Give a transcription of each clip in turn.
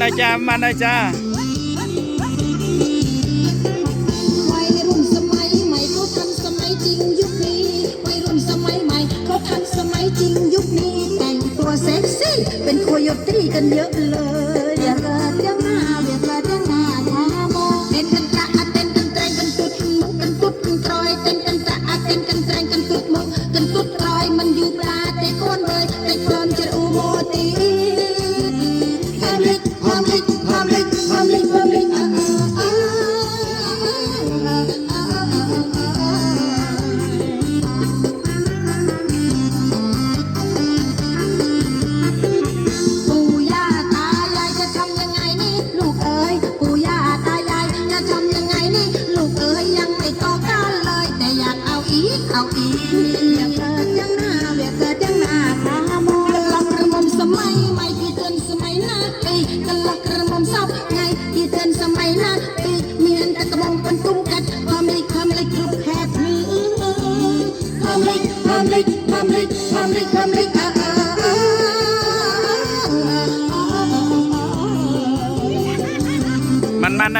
หน่อยจ้ามาหน่จ้าวยรุ่นสมัยใหม่เขาทัสมัยจริงยุคนี้วรุ่นสมัยใหม่เขาทันสมัยจริงยุคนี้แต่งตัวเซ็กซี่เป็นโคโยตี้กันเยอะเลย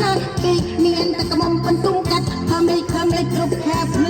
ណាគេមានតែកំមបន្ទុំកាត់ធ្វើមេធ្វើមេគ្រប់ខែភ្លឺ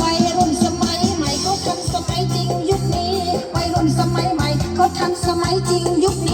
วัยรุ่นสมัยใหม่เขทันสมัยจริงยุคนี้วัยรุ่นสมัยใหม่เขาทัสมัยจริงยุคนี้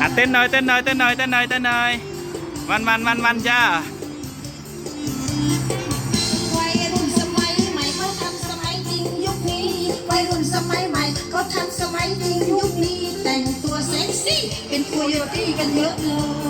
À, tên ơi tên ơi tên ơi tên ơi tên ơi văn văn văn văn cha quay รุ่นสมัยใหม่เขาทำสมัยจริงยุคนี้วัยรุ่นสมัยใหม่เขาทำสมัยจริงยุคนี้แต่งตัวเซ็กซี่เป็นคุยโรตี้กันเยอะเลย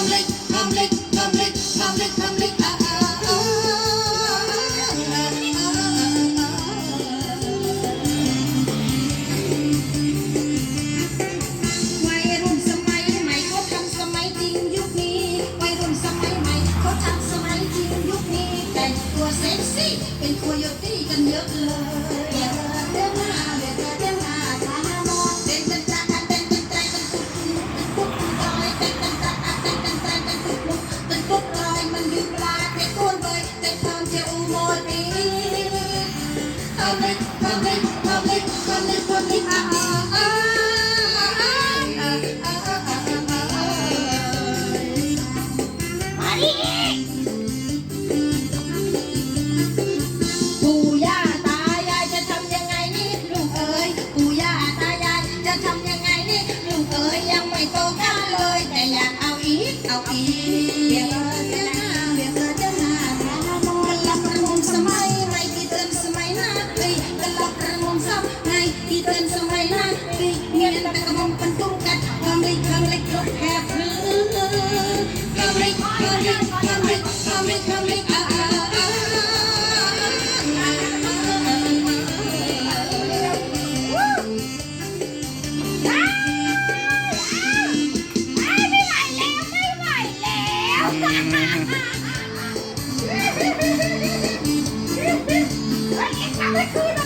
I'm like public, public, public. Let's go!